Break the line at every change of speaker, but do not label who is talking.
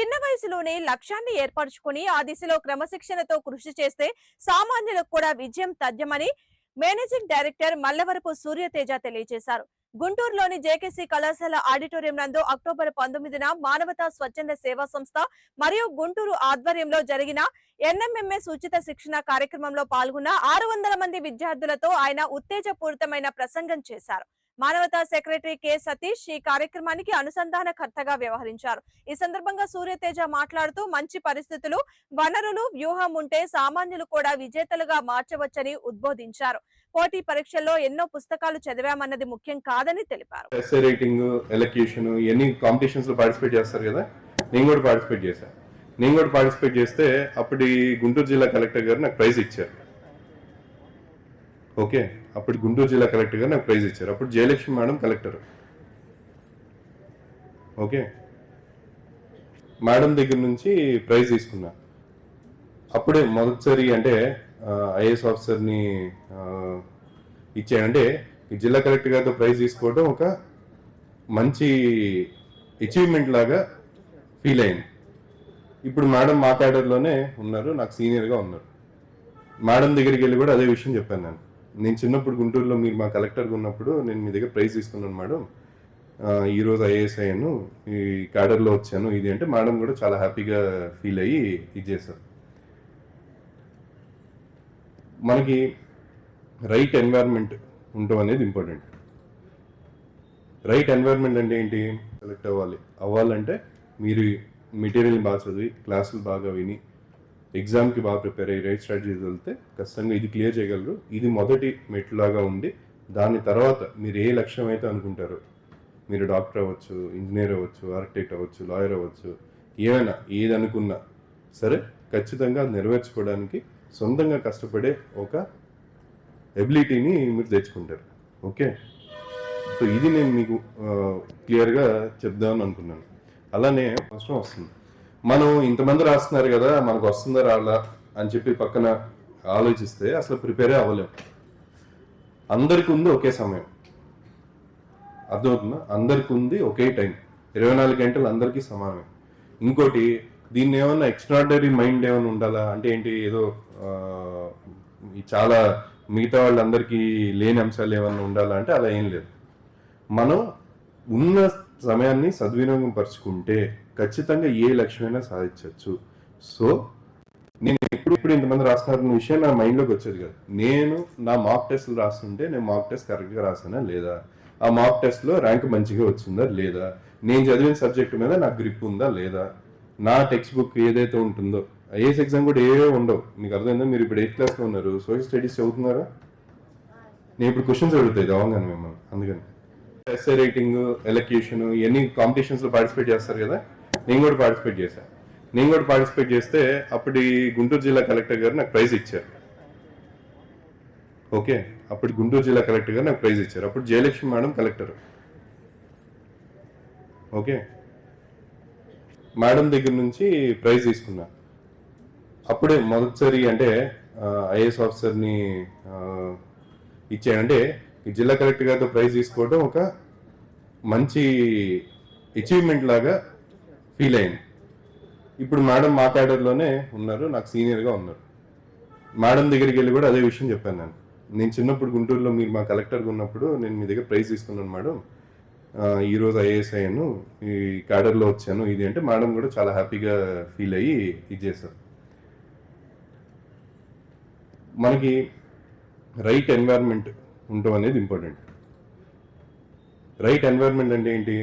చిన్న వయసులోనే లక్ష్యాన్ని ఏర్పరచుకుని ఆ దిశలో క్రమశిక్షణతో కృషి చేస్తే సామాన్యులకు కూడా విజయం తథ్యమని మేనేజింగ్ డైరెక్టర్ మల్లవరపు సూర్యతేజ తెలియజేశారు. గుంటూరులోని జేకేసీ కళాశాల ఆడిటోరియం నందు అక్టోబర్ పంతొమ్మిదిన మానవతా స్వచ్ఛంద సేవా సంస్థ మరియు గుంటూరు ఆధ్వర్యంలో జరిగిన ఎన్ఎంఎంఎస్ ఉచిత శిక్షణ కార్యక్రమంలో పాల్గొన్న ఆరు వందల మంది విద్యార్థులతో ఆయన ఉత్తేజపూరితమైన ప్రసంగం చేశారు. మానవతా సెక్రటరీ కె సతీష్ ఈ కార్యక్రమానికి అనుసంధానకర్తగా వ్యవహరించారు. ఈ సందర్భంగా సూర్యతేజ మాట్లాడుతూ మంచి పరిస్థితులు వనరులు వ్యూహం ఉంటే సామాన్యులు కూడా విజేతలుగా మార్చవచ్చని ఉద్బోధించారు. పోటీ పరీక్షల్లో ఎన్నో పుస్తకాలు చదివామన్నది ముఖ్యం కాదని తెలిపారు.
ఎస్ఏ రైటింగ్ ఎలక్యూషన్ కాంపిటీషన్స్లో పార్టిసిపేట్ చేస్తారు కదా? నేను కూడా పార్టిసిపేట్ చేశాను నేను కూడా పార్టిసిపేట్ చేస్తే అప్పటి గుంటూరు జిల్లా కలెక్టర్ గారు నాకు ప్రైజ్ ఇచ్చారు. ఓకే అప్పుడు గుంటూరు జిల్లా కలెక్టర్ గారు నాకు ప్రైజ్ ఇచ్చారు. అప్పుడు Jayalakshmi madam collector okay? Madam దగ్గర నుంచి ప్రైజ్ తీసుకున్నా. అప్పుడే మొదటిసారి అంటే ఐఏఎస్ ఆఫీసర్ని ఇచ్చాను అంటే ఈ జిల్లా కలెక్టర్ గారితో ప్రైజ్ తీసుకోవడం ఒక మంచి అచీవ్మెంట్ లాగా ఫీల్ అయింది. ఇప్పుడు మేడం మా క్యాడర్లోనే ఉన్నారు నాకు సీనియర్గా ఉన్నారు. మేడం దగ్గరికి వెళ్ళి కూడా అదే విషయం చెప్పాను నేను. నేను చిన్నప్పుడు గుంటూరులో మీరు మా కలెక్టర్గా ఉన్నప్పుడు నేను మీ దగ్గర ప్రైజ్ తీసుకున్నాను మేడం. ఈరోజు ఐఏఎస్ అయ్యాను. ఈ క్యాడర్లో వచ్చాను. ఇది అంటే మేడం కూడా చాలా హ్యాపీగా ఫీల్ అయ్యి ఇది చేశారు. మనకి రైట్ ఎన్వైర్న్మెంట్ ఉండటం అనేది ఇంపార్టెంట్. రైట్ ఎన్వైర్న్మెంట్ అంటే ఏంటి? సెలెక్ట్ అవ్వాలి. అవ్వాలంటే మీరు మెటీరియల్ బాగా చదివి క్లాసులు బాగా విని ఎగ్జామ్కి బాగా ప్రిపేర్ అయ్యి రైట్ స్ట్రాటజీస్ వెళ్తే ఖచ్చితంగా ఇది క్లియర్ చేయగలరు. ఇది మొదటి మెట్లాగా ఉండి దాని తర్వాత మీరు ఏ లక్ష్యం అయితే అనుకుంటారో మీరు డాక్టర్ అవ్వచ్చు ఇంజనీర్ అవ్వచ్చు ఆర్కిటెక్ట్ అవ్వచ్చు లాయర్ అవ్వచ్చు ఏమైనా ఏది అనుకున్నా సరే ఖచ్చితంగా అది నెరవేర్చుకోవడానికి సొంతంగా కష్టపడే ఒక ఎబిలిటీని మీరు తెచ్చుకుంటారు. ఓకే? సో ఇది నేను మీకు క్లియర్గా చెప్దామని అనుకున్నాను. అలానే అవసరం వస్తుంది. మనం ఇంతమంది రాస్తున్నారు కదా మనకు వస్తుందా రాలా అని చెప్పి పక్కన ఆలోచిస్తే అసలు ప్రిపేరే అవ్వలేము అందరికి ఉంది ఒకే సమయం. అర్థమవుతుందా? అందరికి ఉంది ఒకే టైం. ఇరవై నాలుగు గంటలు అందరికీ సమానమే. ఇంకోటి దీన్ని ఏమన్నా ఎక్స్ట్రాడనరీ మైండ్ ఏమైనా ఉండాలా? అంటే ఏంటి ఏదో చాలా మిగతా వాళ్ళందరికీ లేని అంశాలు ఏమన్నా ఉండాలా? అంటే అలా ఏం లేదు. మనం ఉన్న సమయాన్ని సద్వినియోగం పరుచుకుంటే ఖచ్చితంగా ఏ లక్ష్యమైనా సాధించవచ్చు. సో నేను ఎప్పుడు ఇప్పుడు ఇంతమంది రాస్తున్నారన్న విషయం నా మైండ్లోకి వచ్చేది కాదు. నేను నా మాక్ టెస్ట్లు రాస్తుంటే నేను మాక్ టెస్ట్ కరెక్ట్గా రాసానా లేదా? ఆ మాక్ టెస్ట్లో ర్యాంక్ మంచిగా వచ్చిందా లేదా? నేను చదివిన సబ్జెక్ట్ మీద నాకు గ్రిప్ ఉందా లేదా? నా టెక్స్ట్ బుక్ ఏదైతే ఉంటుందో ఐఏఎస్ ఎగ్జామ్ కూడా ఏవే ఉండవు. మీకు అర్థమైందా? మీరు ఇప్పుడు ఎయిత్ క్లాస్లో ఉన్నారు. సోషల్ స్టడీస్ చదువుతున్నారా? నేను ఇప్పుడు క్వశ్చన్స్ అడుగుతాయి అవగానే మిమ్మల్ని. అందుకని. ఎస్ఏ రైటింగ్ ఎలక్యూషన్ ఇవన్నీ కాంపిటీషన్స్లో పార్టిసిపేట్ చేస్తారు కదా? నేను కూడా పార్టిసిపేట్ చేశాను నేను కూడా పార్టిసిపేట్ చేస్తే అప్పటి గుంటూరు జిల్లా కలెక్టర్ గారు నాకు ప్రైజ్ ఇచ్చారు. ఓకే? అప్పుడు గుంటూరు జిల్లా కలెక్టర్ గారు నాకు ప్రైజ్ ఇచ్చారు. అప్పుడు Jayalakshmi madam collector. Okay? Madam దగ్గర నుంచి ప్రైజ్ తీసుకున్నా. అప్పుడే మొదటిసారి అంటే ఐఏఎస్ ఆఫీసర్ని ఇచ్చాడంటే ఈ జిల్లా కలెక్టర్ గారితో ప్రైజ్ తీసుకోవడం ఒక మంచి అచీవ్మెంట్ లాగా ఫీల్ అయింది ఇప్పుడు మేడం మా క్యాడర్లోనే ఉన్నారు నాకు సీనియర్గా ఉన్నారు. మేడం దగ్గరికి వెళ్ళి కూడా అదే విషయం చెప్పాను నేను. నేను చిన్నప్పుడు గుంటూరులో మీరు మా కలెక్టర్గా ఉన్నప్పుడు నేను మీ దగ్గర ప్రైజ్ తీసుకున్నాను మేడం. ఈరోజు ఐఏఎస్ అయ్యాను ఈ క్యాడర్లో వచ్చాను. ఇది అంటే మేడం కూడా చాలా హ్యాపీగా ఫీల్ అయ్యి ఇది చేశారు. మనకి రైట్ ఎన్వైర్న్మెంట్ ఉండటం అనేది ఇంపార్టెంట్. రైట్ ఎన్వైర్న్మెంట్ అంటే ఏంటి?